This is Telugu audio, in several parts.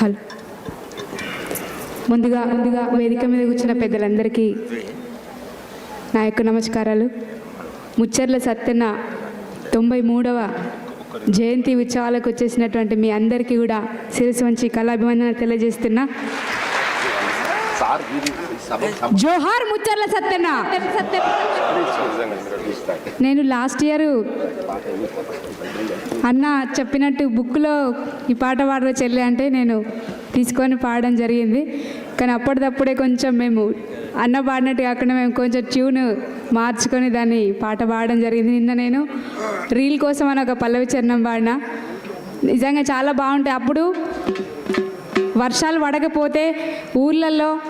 హలో. ముందుగా ముందుగా వేదిక మీద కూర్చున్న పెద్దలందరికీ నా యొక్క నమస్కారాలు. ముచ్చర్ల సత్యన్న తొంభై మూడవ జయంతి ఉత్సవాలకు వచ్చేసినటువంటి మీ అందరికీ కూడా శిరస్సు వంచి కళాభివందన తెలియజేస్తున్నా. జోహార్ ముచ్చర్ల సత్యన్న నేను లాస్ట్ ఇయర్ అన్న చెప్పినట్టు బుక్లో ఈ పాట పాడరు చెల్లి అంటే నేను తీసుకొని పాడడం జరిగింది. కానీ అప్పటిదప్పుడే కొంచెం మేము అన్న పాడినట్టు కాకుండా మేము కొంచెం ట్యూన్ మార్చుకొని దాన్ని పాట పాడడం జరిగింది. నిన్న నేను రీల్ కోసం అని ఒక పల్లవి చరణం పాడిన. నిజంగా చాలా బాగుంటాయి. అప్పుడు వర్షాలు పడకపోతే ఊర్లలో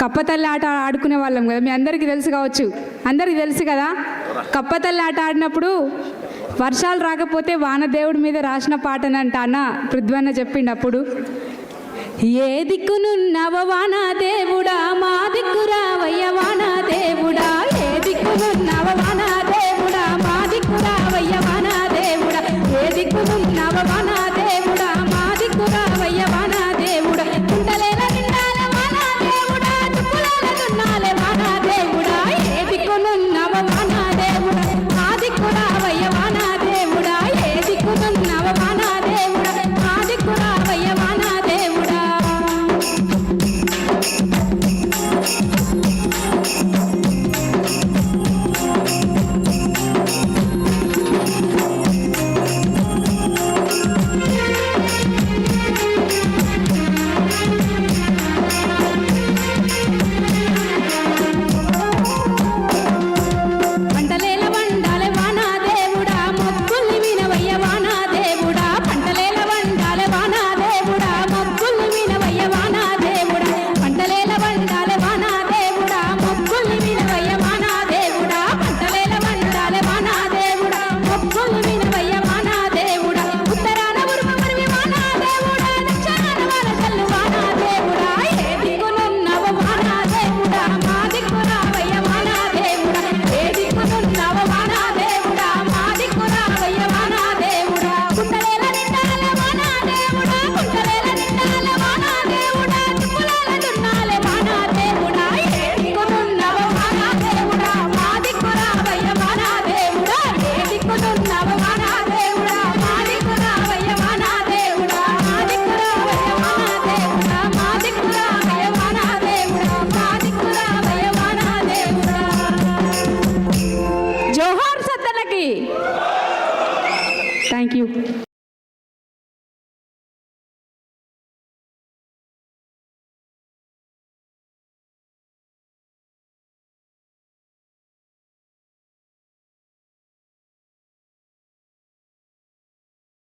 కప్పతల్లి ఆట ఆడుకునే వాళ్ళం కదా. మీ అందరికీ తెలుసు కావచ్చు. అందరికీ తెలుసు కదా? కప్పతల్లి ఆట ఆడినప్పుడు వర్షాలు రాకపోతే వానదేవుడి మీద రాసిన పాటనంట అన్న పృథ్వన్న చెప్పిండు అప్పుడు ఏ దిక్కునున్నవ వాన దేవుడా మా దిక్కు రావయ్య వాన దేవుడా Thank you.